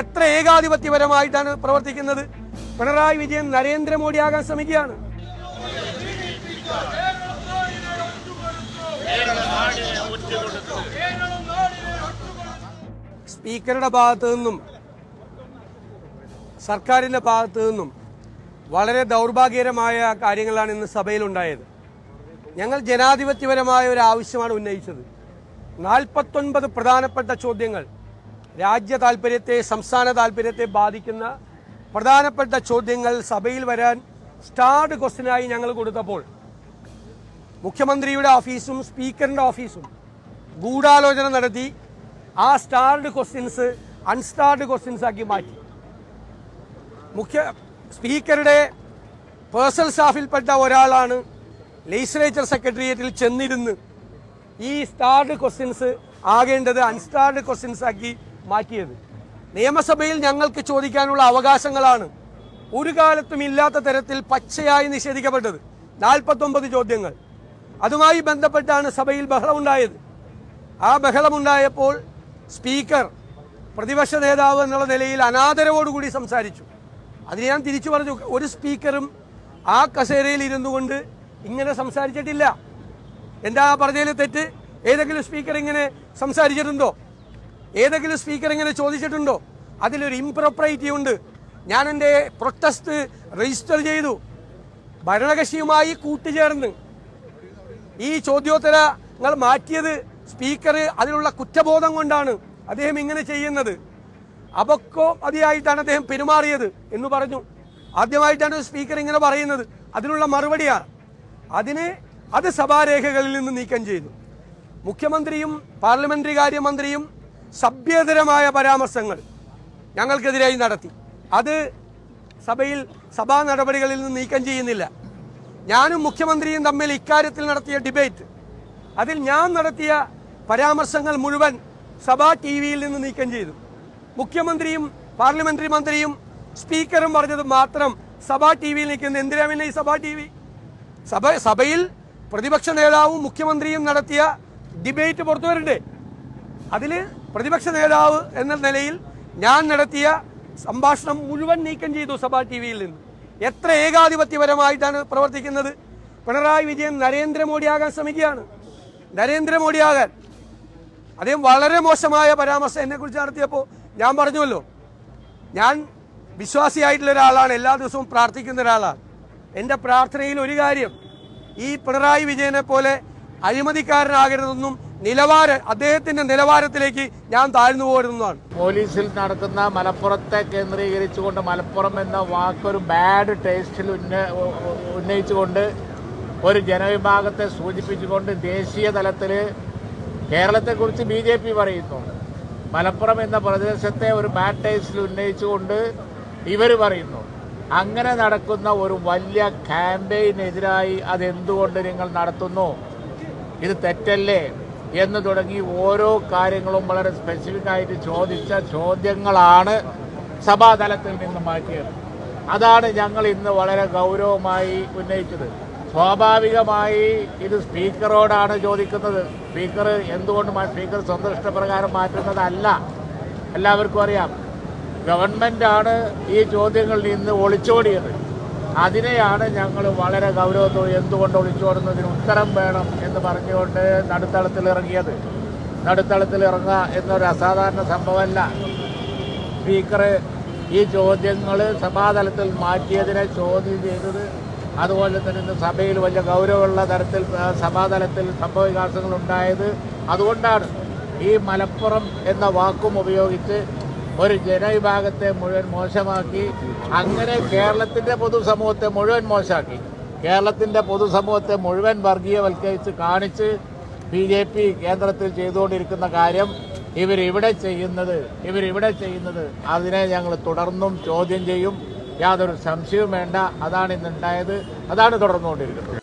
എത്ര ഏകാധിപത്യപരമായിട്ടാണ് പ്രവർത്തിക്കുന്നത്? പിണറായി വിജയൻ നരേന്ദ്രമോദിയാകാൻ ശ്രമിക്കുകയാണ്. സ്പീക്കറുടെ ഭാഗത്തു നിന്നും സർക്കാരിന്റെ ഭാഗത്തു നിന്നും വളരെ ദൗർഭാഗ്യകരമായ കാര്യങ്ങളാണ് ഇന്ന് സഭയിലുണ്ടായത്. ഞങ്ങൾ ജനാധിപത്യപരമായ ഒരു ആവശ്യമാണ് ഉന്നയിച്ചത്. നാൽപ്പത്തൊൻപത് പ്രധാനപ്പെട്ട ചോദ്യങ്ങൾ രാജ്യ താല്പര്യത്തെ സംസ്ഥാന താല്പര്യത്തെ ബാധിക്കുന്ന പ്രധാനപ്പെട്ട ചോദ്യങ്ങൾ സഭയിൽ വരാൻ സ്റ്റാർഡ് ക്വസ്റ്റിനായി ഞങ്ങൾ കൊടുത്തപ്പോൾ മുഖ്യമന്ത്രിയുടെ ഓഫീസും സ്പീക്കറിന്റെ ഓഫീസും ഗൂഢാലോചന നടത്തി ആ സ്റ്റാർഡ് ക്വസ്റ്റ്യൻസ് അൺസ്റ്റാർഡ് ക്വസ്റ്റ്യൻസ് ആക്കി മാറ്റി. മുഖ്യ സ്പീക്കറുടെ പേഴ്സണൽ സ്റ്റാഫിൽപ്പെട്ട ഒരാളാണ് ലെജിസ്ലേച്ചർ സെക്രട്ടേറിയറ്റിൽ ചെന്നിരുന്ന് ഈ സ്റ്റാർഡ് ക്വസ്റ്റ്യൻസ് ആകേണ്ടത് അൺസ്റ്റാർഡ് ക്വസ്റ്റ്യൻസ് ആക്കി മാറ്റിയത്. നിയമസഭയിൽ ഞങ്ങൾക്ക് ചോദിക്കാനുള്ള അവകാശങ്ങളാണ് ഒരു കാലത്തും ഇല്ലാത്ത തരത്തിൽ പച്ചയായി നിഷേധിക്കപ്പെട്ടത്. നാൽപ്പത്തൊമ്പത് ചോദ്യങ്ങൾ. അതുമായി ബന്ധപ്പെട്ടാണ് സഭയിൽ ബഹളമുണ്ടായത്. ആ ബഹളമുണ്ടായപ്പോൾ സ്പീക്കർ പ്രതിപക്ഷ നേതാവ് എന്നുള്ള നിലയിൽ അനാദരവോടുകൂടി സംസാരിച്ചു. അതിന് ഞാൻ തിരിച്ചു പറഞ്ഞു. ഒരു സ്പീക്കറും ആ കസേരയിൽ ഇരുന്നു കൊണ്ട് ഇങ്ങനെ സംസാരിച്ചിട്ടില്ല. എന്താ പറഞ്ഞതിൽ തെറ്റ്? ഏതെങ്കിലും സ്പീക്കർ ഇങ്ങനെ സംസാരിച്ചിട്ടുണ്ടോ? ഏതെങ്കിലും സ്പീക്കർ ഇങ്ങനെ ചോദിച്ചിട്ടുണ്ടോ? അതിലൊരു ഇംപ്രോപ്രൈറ്റി ഉണ്ട്. ഞാൻ എന്റെ പ്രൊട്ടസ്റ്റ് രജിസ്റ്റർ ചെയ്തു. ഭരണകക്ഷിയുമായി കൂട്ടുചേർന്ന്. ഈ ചോദ്യോത്തരങ്ങൾ മാറ്റിയത് സ്പീക്കർ അതിലുള്ള കുറ്റബോധം കൊണ്ടാണ് അദ്ദേഹം ഇങ്ങനെ ചെയ്യുന്നത്. അപക്കോ മതിയായിട്ടാണ് അദ്ദേഹം പെരുമാറിയത് എന്ന് പറഞ്ഞു. ആദ്യമായിട്ടാണ് സ്പീക്കർ ഇങ്ങനെ പറയുന്നത്. അതിനുള്ള മറുപടിയാണ്. അതിന് അത് സഭാരേഖകളിൽ നിന്ന് നീക്കം ചെയ്തു. മുഖ്യമന്ത്രിയും പാർലമെന്ററി കാര്യമന്ത്രിയും സഭ്യതരമായ പരാമർശങ്ങൾ ഞങ്ങൾക്കെതിരായി നടത്തി. അത് സഭയിൽ സഭാ നടപടികളിൽ നിന്ന് നീക്കം ചെയ്യുന്നില്ല. ഞാനും മുഖ്യമന്ത്രിയും തമ്മിൽ ഇക്കാര്യത്തിൽ നടത്തിയ ഡിബേറ്റ്. അതിൽ ഞാൻ നടത്തിയ പരാമർശങ്ങൾ മുഴുവൻ സഭാ ടി വിയിൽ നിന്ന് നീക്കം ചെയ്തു. മുഖ്യമന്ത്രിയും പാർലമെന്ററി മന്ത്രിയും സ്പീക്കറും പറഞ്ഞത് മാത്രം സഭാ ടി വിയിൽ നിൽക്കുന്നത് എന്തിനാ പിന്നെ ഈ സഭാ ടി വി സഭ സഭയിൽ പ്രതിപക്ഷ നേതാവും മുഖ്യമന്ത്രിയും നടത്തിയ ഡിബേറ്റ് പുറത്തു വരണ്ടേ അതിൽ പ്രതിപക്ഷ നേതാവ് എന്ന നിലയിൽ ഞാൻ നടത്തിയ സംഭാഷണം മുഴുവൻ നീക്കം ചെയ്തു സഭാ ടി വിയിൽ നിന്ന്. എത്ര ഏകാധിപത്യപരമായിട്ടാണ് പ്രവർത്തിക്കുന്നത്. പിണറായി വിജയൻ നരേന്ദ്രമോദിയാകാൻ ശ്രമിക്കുകയാണ്. നരേന്ദ്രമോദിയാകാൻ. അദ്ദേഹം വളരെ മോശമായ പരാമർശം എന്നെക്കുറിച്ച് നടത്തിയപ്പോൾ ഞാൻ പറഞ്ഞുവല്ലോ. ഞാൻ വിശ്വാസിയായിട്ടുള്ള ഒരാളാണ്. എല്ലാ ദിവസവും പ്രാർത്ഥിക്കുന്ന ഒരാളാണ്. എന്റെ പ്രാർത്ഥനയിൽ ഒരു കാര്യം ഈ പിണറായി വിജയനെ പോലെ അഴിമതിക്കാരനാകരുതെന്നും നിലവാര അദ്ദേഹത്തിന്റെ നിലവാരത്തിലേക്ക് ഞാൻ താഴ്ന്നു പോരുന്നതാണ്. പോലീസിൽ നടക്കുന്ന മലപ്പുറത്തെ കേന്ദ്രീകരിച്ചുകൊണ്ട് മലപ്പുറം എന്ന വാക്കൊരു ബാഡ് ടേസ്റ്റിൽ ഉന്ന ഉന്നയിച്ചുകൊണ്ട് ഒരു ജനവിഭാഗത്തെ സൂചിപ്പിച്ചുകൊണ്ട് ദേശീയ തലത്തിൽ കേരളത്തെക്കുറിച്ച് ബി ജെ പി പറയുന്നു. മലപ്പുറം എന്ന പ്രദേശത്തെ ഒരു ബാഡ് ടേസ്റ്റിൽ ഉന്നയിച്ചുകൊണ്ട് ഇവർ പറയുന്നു. അങ്ങനെ നടക്കുന്ന ഒരു വലിയ ക്യാമ്പയിനെതിരായി അതെന്തുകൊണ്ട് നിങ്ങൾ നടത്തുന്നു? ഇത് തെറ്റല്ലേ? എന്ന് തുടങ്ങി ഓരോ കാര്യങ്ങളും വളരെ സ്പെസിഫിക് ആയിട്ട് ചോദിച്ച ചോദ്യങ്ങളാണ് സഭാതലത്തിൽ നിന്ന് മാറ്റിയത്. അതാണ് ഞങ്ങൾ ഇന്ന് വളരെ ഗൗരവമായി ഉന്നയിച്ചത്. സ്വാഭാവികമായി ഇത് സ്പീക്കറോടാണ് ചോദിക്കുന്നത്. സ്പീക്കർ എന്തുകൊണ്ട് സ്പീക്കർ സ്വന്തം ഇഷ്ടപ്രകാരം മാറ്റുന്നതല്ല. എല്ലാവർക്കും അറിയാം. ഗവൺമെന്റാണ് ഈ ചോദ്യങ്ങളിൽ നിന്ന് ഒളിച്ചോടിയത്. അതിനെയാണ് ഞങ്ങൾ വളരെ ഗൗരവത്തോടെ എന്തുകൊണ്ട് ഒളിച്ചോടുന്നതിന് ഉത്തരം വേണം എന്ന് പറഞ്ഞുകൊണ്ട് നടുത്തളത്തിൽ ഇറങ്ങിയത്. നടുത്തളത്തിൽ ഇറങ്ങുക എന്നൊരു അസാധാരണ സംഭവമല്ല. സ്പീക്കർ ഈ ചോദ്യങ്ങൾ സഭാതലത്തിൽ മാറ്റിയതിനെ ചോദ്യം ചെയ്തത് അതുപോലെ തന്നെ ഇന്ന് സഭയിൽ വലിയ ഗൗരവമുള്ള തരത്തിൽ സഭാതലത്തിൽ സംഭവവികാസങ്ങൾ ഉണ്ടായത് അതുകൊണ്ടാണ്. ഈ മലപ്പുറം എന്ന വാക്കും ഉപയോഗിച്ച് ഒരു ജനവിഭാഗത്തെ മുഴുവൻ മോശമാക്കി അങ്ങനെ കേരളത്തിന്റെ പൊതുസമൂഹത്തെ മുഴുവൻ മോശമാക്കി. കേരളത്തിന്റെ പൊതുസമൂഹത്തെ മുഴുവൻ വർഗീയവൽക്കരിച്ച് കാണിച്ച് ബി ജെ പി കേന്ദ്രത്തിൽ ചെയ്തുകൊണ്ടിരിക്കുന്ന കാര്യം ഇവരിവിടെ ചെയ്യുന്നത് ഇവരിവിടെ ചെയ്യുന്നത്. അതിനെ ഞങ്ങൾ തുടർന്നും ചോദ്യം ചെയ്യും. യാതൊരു സംശയവും വേണ്ട. അതാണ് ഇന്നുണ്ടായത്. അതാണ് തുടർന്നുകൊണ്ടിരിക്കുന്നത്.